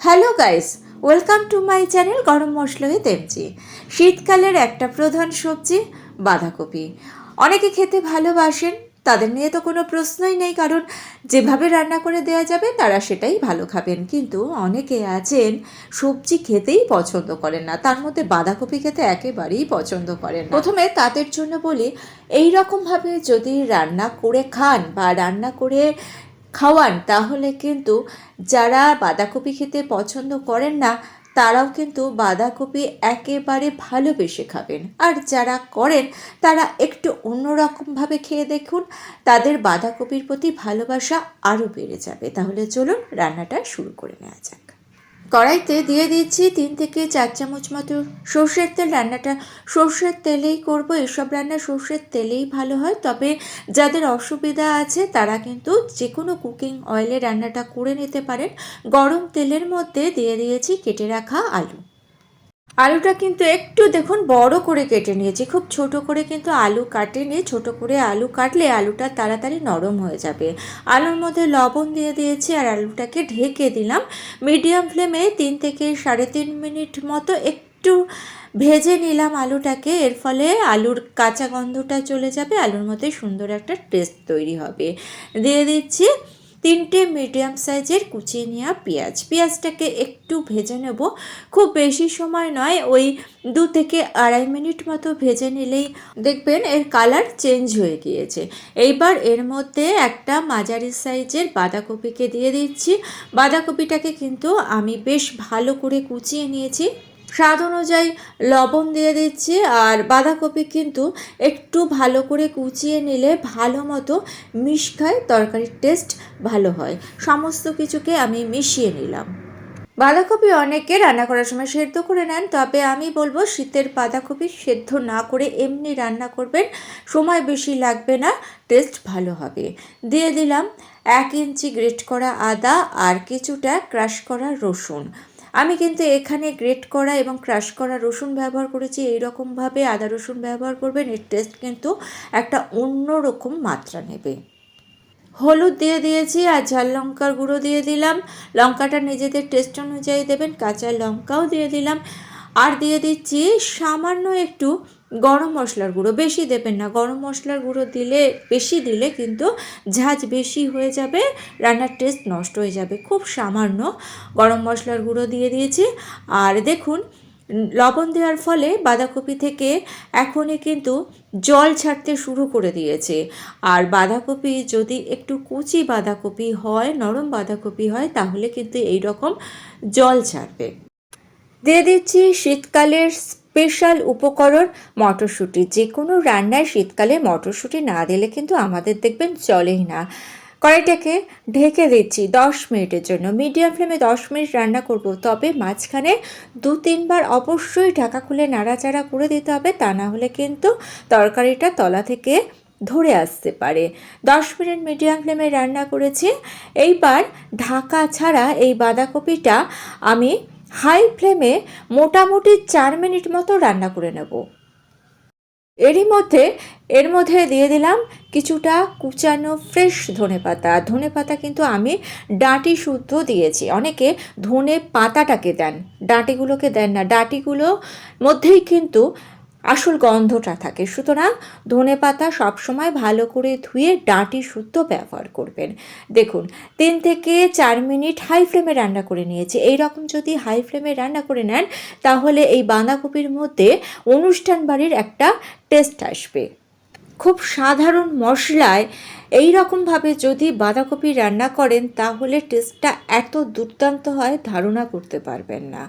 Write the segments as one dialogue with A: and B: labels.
A: Hello guys, welcome to my channel garam masala with MG শীতকালের একটা প্রধান সবজি বাঁধাকপি। অনেকে খেতে ভালোবাসেন, তাদের নিয়ে তো কোনো প্রশ্নই নেই, কারণ যেভাবে রান্না করে দেওয়া যাবে, তারা সেটাই ভালো খাবেন। কিন্তু অনেকে আছেন, সবজি খেতেই পছন্দ করেন না, তার মধ্যে বাঁধাকপি খেতে একেবারেই পছন্দ করেন না। প্রথমে তাদের জন্য বলি এই রকমভাবে যদি রান্না করে খান বা রান্না করে খাওয়ান, তাহলে কিন্তু যারা বাঁধাকপি খেতে পছন্দ করেন না, তারাও কিন্তু বাঁধাকপি একেবারে ভালোবেসে খাবেন। আর যারা করেন, তারা একটু অন্যরকমভাবে খেয়ে দেখুন, তাদের বাঁধাকপির প্রতি ভালোবাসা আরও বেড়ে যাবে। তাহলে চলুন রান্নাটা শুরু করে নেওয়া যাক। কড়াইতে দিয়ে দিচ্ছি তিন থেকে চার চামচ মতো সর্ষের তেল। রান্নাটা সর্ষের তেলেই করব। এসব রান্না সর্ষের তেলেই ভালো হয়। তবে যাদের অসুবিধা আছে, তারা কিন্তু যে কোনো কুকিং অয়েলে রান্নাটা করে নিতে পারেন। গরম তেলের মধ্যে দিয়ে দিয়েছি কেটে রাখা আলু। আলুটা কিন্তু একটু দেখুন বড় করে কেটে নিয়েছি। খুব ছোট করে কিন্তু আলু কাটেনি, ছোট করে আলু কাটলে আলুটা তাড়াতাড়ি নরম হয়ে যাবে। আলুর মধ্যে লবণ দিয়ে দিয়েছি আর আলুটাকে ঢেকে দিলাম। মিডিয়াম ফ্লেমে তিন থেকে সাড়ে তিন মিনিট মতো একটু ভেজে নিলাম আলুটাকে। এর ফলে আলুর কাঁচা গন্ধটা চলে যাবে, আলুর মধ্যে সুন্দর একটা টেস্ট তৈরি হবে। দিয়ে দিচ্ছি তিনটে মিডিয়াম সাইজের কুচিয়ে নেওয়া পেঁয়াজ। পেঁয়াজটাকে একটু ভেজে নেব। খুব বেশি সময় নয়, ওই দু থেকে আড়াই মিনিট মতো ভেজে নিলেই দেখবেন এর কালার চেঞ্জ হয়ে গিয়েছে। এইবার এর মধ্যে একটা মাঝারি সাইজের বাঁধাকপিকে দিয়ে দিচ্ছি। বাঁধাকপিটাকে কিন্তু আমি বেশ ভালো করে কুচিয়ে নিয়েছি। স্বাদ অনুযায়ী লবণ দিয়ে দিচ্ছি আর বাঁধাকপি কিন্তু একটু ভালো করে কুচিয়ে নিলে ভালো মতো মিশখায় তরকারির টেস্ট ভালো হয়। সমস্ত কিছুকে আমি মিশিয়ে নিলাম। বাঁধাকপি অনেকে রান্না করার সময় সেদ্ধ করে নেন, তবে আমি বলব শীতের বাঁধাকপি সেদ্ধ না করে এমনি রান্না করবেন, সময় বেশি লাগবে না, টেস্ট ভালো হবে। দিয়ে দিলাম এক ইঞ্চি গ্রেট করা আদা আর কিছুটা ক্রাশ করা রসুন। আমি কিন্তু এখানে গ্রেট করা এবং ক্রাশ করা রসুন ব্যবহার করেছি। এই রকমভাবে আদা রসুন ব্যবহার করবেন, এর টেস্ট কিন্তু একটা অন্য রকম মাত্রা নেবে। হলুদ দিয়ে দিয়েছি আর ঝাল লঙ্কার গুঁড়ো দিয়ে দিলাম। লঙ্কাটা নিজেদের টেস্ট অনুযায়ী দেবেন, কাঁচা লঙ্কাও দিয়ে দিলাম। আর দিয়ে দিচ্ছি সামান্য একটু গরম মশলার গুঁড়ো। বেশি দেবেন না, গরম মশলার গুঁড়ো দিলে, বেশি দিলে কিন্তু ঝাঁঝ বেশি হয়ে যাবে, রান্নার টেস্ট নষ্ট হয়ে যাবে। খুব সামান্য গরম মশলার গুঁড়ো দিয়ে দিয়েছি। আর দেখুন, লবণ দেওয়ার ফলে বাঁধাকপি থেকে এখনই কিন্তু জল ছাড়তে শুরু করে দিয়েছে। আর বাঁধাকপি যদি একটু কুচি বাঁধাকপি হয়, নরম বাঁধাকপি হয়, তাহলে কিন্তু এই রকম জল ছাড়বে। দিয়ে দিচ্ছি শীতকালের স্পেশাল উপকরণ মটরশুঁটি। যে কোনো রান্নায় শীতকালে মটরশুঁটি না দিলে কিন্তু আমাদের দেখবেন চলেই না। কড়াইটাকে ঢেকে দিচ্ছি দশ মিনিটের জন্য। মিডিয়াম ফ্লেমে দশ মিনিট রান্না করব। তবে মাঝখানে দু তিনবার অবশ্যই ঢাকা খুলে নাড়াচাড়া করে দিতে হবে। তা না হলে কিন্তু তরকারিটা তলা থেকে ধরে আসতে পারে। দশ মিনিট মিডিয়াম ফ্লেমে রান্না করেছি। এইবার ঢাকা ছাড়া এই বাঁধাকপিটা আমি হাই ফ্লেমে মোটামুটি চার মিনিট মতো রান্না করে নেব। এরই মধ্যে, এর মধ্যে দিয়ে দিলাম কিছুটা কুচানো ফ্রেশ ধনে পাতা ধনে পাতা কিন্তু আমি ডাঁটি শুদ্ধ দিয়েছি। অনেকে ধনে পাতাটাকে দেন, ডাঁটিগুলোকে দেন না। ডাঁটিগুলো মধ্যেই কিন্তু আসল গন্ধটা থাকে। সুতরাং ধনে পাতা সবসময় ভালো করে ধুয়ে ডাঁটি শুদ্ধ ব্যবহার করবেন। দেখুন, তিন থেকে চার মিনিট হাই ফ্লেমে রান্না করে নিয়েছি। এই রকম যদি হাই ফ্লেমে রান্না করে নেন, তাহলে এই বাঁধাকপির মধ্যে অনুষ্ঠান বাড়ির একটা টেস্ট আসবে। খুব সাধারণ মশলায় এই রকমভাবে যদি বাঁধাকপি রান্না করেন, তাহলে টেস্টটা এত দুর্দান্ত হয়, ধারণা করতে পারবেন না।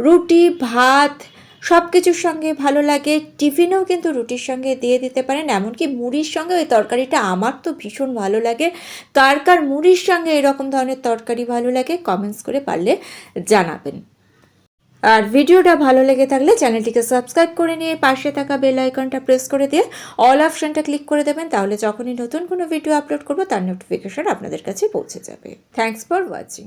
A: রুটি, ভাত সব কিছুর সঙ্গে ভালো লাগে, টিফিনেও কিন্তু রুটির সঙ্গে দিয়ে দিতে পারেন, এমনকি মুড়ির সঙ্গে ওই তরকারিটা আমার তো ভীষণ ভালো লাগে। কার কার মুড়ির সঙ্গে এরকম ধরনের তরকারি ভালো লাগে কমেন্টস করে পারলে জানাবেন। আর ভিডিওটা ভালো লেগে থাকলে চ্যানেলটিকে সাবস্ক্রাইব করে নিয়ে পাশে থাকা বেল আইকনটা প্রেস করে দিয়ে অল অপশানটা ক্লিক করে দেবেন, তাহলে যখনই নতুন কোনো ভিডিও আপলোড করব তার নোটিফিকেশন আপনাদের কাছে পৌঁছে যাবে। Thanks for watching.